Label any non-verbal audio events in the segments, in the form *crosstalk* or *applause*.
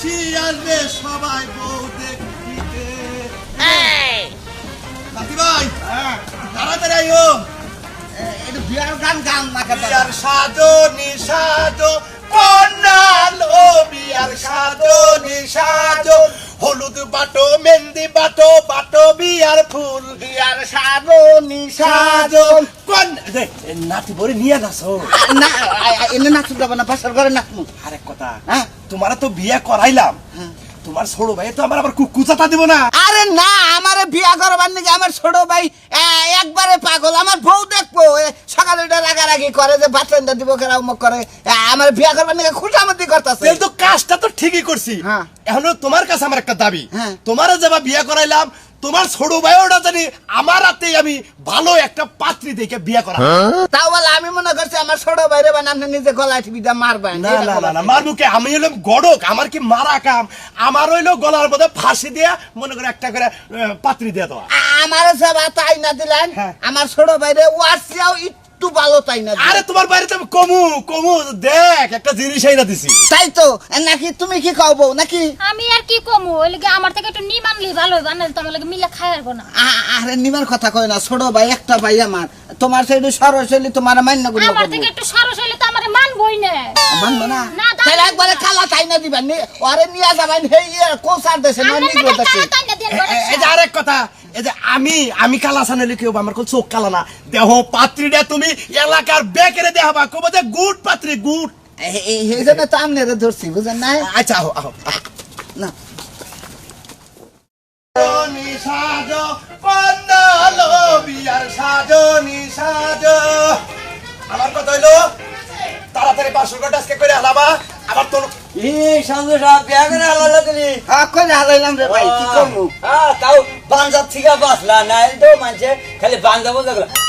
খুশি আসবে সবাই বউ দেখতে। নাতি ভাই তাড়াতাড়ি আইও। একটু বিয়ার গান গান মাকে বিয়ার সাজো নিসাজো কন্যালো বিয়ার সাজো নিসাজো। হলুদ বাটো মেহেন্দি বাটো বাটো বিয়ার ফুল বিয়ার সাজো সাজো নিসাজো। কোন নাতি বলে নিয়ে না নাচু যাব না পাশের ঘরে নাচমু আরেক কথা হ্যাঁ। তোমার তো বিয়ে করাইলাম। তোমার ছোট ভাই তো আমার আবার কুচাতা দিব না। আরে না আমারে বিয়া করবার নাকি আমার ছোট ভাই একবারে পাগল। আমার বউ দেখব সকালে উঠে রাগারাগি করে যে বাথরুমটা দিব কেরা উমুক করে। আমার বিয়া করবার নাকি খুশামতি করতেছে। কিন্তু কাজটা তো ঠিকই করছি। হ্যাঁ। এখন তোমার কাছে আমার একটা দাবি। হ্যাঁ। তোমার যাবা বিয়ে করাইলাম তোমার ছোট ভাইওটা জানি আমার হাতে আমি ভালো একটা পাত্রী দেখে বিয়ে করা। তাও বলে আমি মনে করছি আমার ছোট ভাইরে বান আপনি নিজে গলায় টিপিটা মারবেন না না না না মারবো কি? আমি হলাম গড়ক আমার কি মারা কাম? আমার হইল গলার মধ্যে ফাঁসি দিয়া মনে করে একটা করে পাত্রী দিয়ে দেওয়া। আমার সব তাই না দিলেন? হ্যাঁ। আমার ছোট ভাইরে ওয়ার্সিয়াও একটু ভালো তাই না? আরে তোমার বাড়িতে কমু কমু দেখ একটা জিনিস না দিছি। তাই তো নাকি তুমি কি খাও বউ নাকি? আমি আর কি কমু ওই লাগে আমার থেকে একটু নিম আনলি ভালো হইব না তোমার লাগে মিলে খাই আর না আ- আরে নিবার কথা কয় না ছোট ভাই একটা ভাই আমার। তোমার সেই সরসলি তোমার মান্যগুলো আমার থেকে একটু সরস হইলে তো আমার মানবই না। মানবো না? তাহলে একবারে। কালা তাই না দিবেন? নি ওরে নিয়ে যাবেন হেই কোসার দেশে না নিগো দেশে না এই যে আরেক কথা এই যে আমি আমি কালা সানালে কি হব আমার কোন চোখ কালা না। দেহ পাত্রীটা তুমি এলাকার বেকেরে দেখাবা কব যে গুড পাত্রী গুড এই জন্য তো আমি ধরছি বুঝেন না আচ্ছা আহো আহো। না। সাজো কন্যালো বিয়ার সাজনি সাজো। আমার কথা হইল তাড়াতাড়ি পাঁচশো টাকা আজকে করে হালাবা আবার তোর এই হালাইলাম রে ভাই কি হ্যাঁ তাও থেকে তো মানছে খালি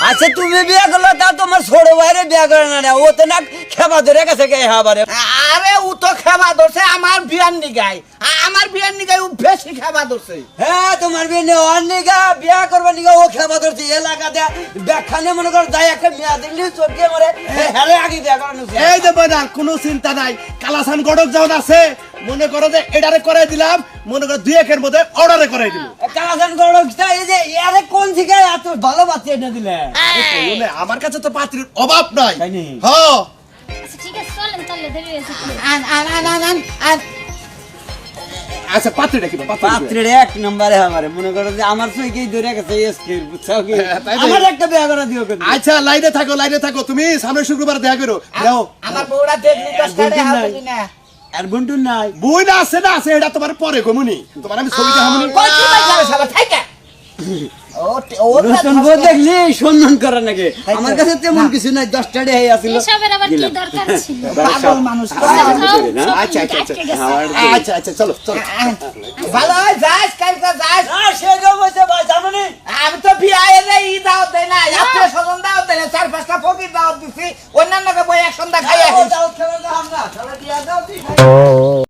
আচ্ছা তুমি বিয়ে করল তা তোমার ছোট ভাইরে বিয়ে করে না না ও তো না খেপা ধরে গেছে কে হাবারে। আরে ও তো খেবা ধরছে আমার বিয়ান নিগাই আমার নিগাই বেশি খেবা ধরছে। হ্যাঁ তোমার বিয়ে বিয়া করবার নিগা ও খেপা ধরছে। এলাকাতে ব্যাখ্যানে মনে করো যাই একটা মেয়া দিল্লি চোখে মরে হ্যাঁ আগে বিয়া করানো এই যে বেদার কোনো চিন্তা নাই। কালাসান গড়ক যখন আছে। মনে করো যে এটারে করে দিলাম মনে করো দুই একের মধ্যে অর্ডারে করে দিল। কালাসান গড়কটা এই যে আরে কোন থেকে এত ভালো বাচ্চা এনে দিলে? বলে, আমার কাছে তো পাত্রীর অভাব নাই। তাই নি? হ। আচ্ছা ঠিক আছে চলেন তাহলে দেরি হয়েছে। আন আন আন আন আন। আচ্ছা পাত্রীটা কি পাত্রী পাত্রের এক নম্বরে আমারে মনে করো যে আমার চোখেই ধরে গেছে এসকের বুঝছ কি? হ্যাঁ। আমার একটা দেয়া করা দিও কিন্তু। আচ্ছা লাইনে থাকো লাইনে থাকো তুমি সামনে শুক্রবার দেখা করো। যাও। আমার বউরা দেখলি? হবে না। আর বন্ধু নাই। বই না আছে না আছে এটা তোমার পরে কমুনি তোমার আমি ছবিটা হামুনি কই কি বাইকারে সবাই থাইকা ও ও নতুন বউ দেখলি সম্মান করে নাকি? আমার কাছে তেমন কিছু নাই দশটা ডে আসিল এসবের আবার কি দরকার ছিল? *laughs* পাগল মানুষ। যাও, যাও, না? সব আচ্ছা, আচ্ছা, আচ্ছা। আচ্ছা আচ্ছা চলো চলো। ভালো যাস কালকে যাস। না সেরকম হয়েছে ভাই জানি আমি তো বিয়া এলে ই দাওয়াত দেয় না আত্মীয় স্বজন দাওয়াত দেয় না চার পাঁচটা ফকির দাওয়াত দিছি অন্যান্যকে বই এক সন্ধ্যা খাই দাও দাও দাও আমরা? দিয়া দাও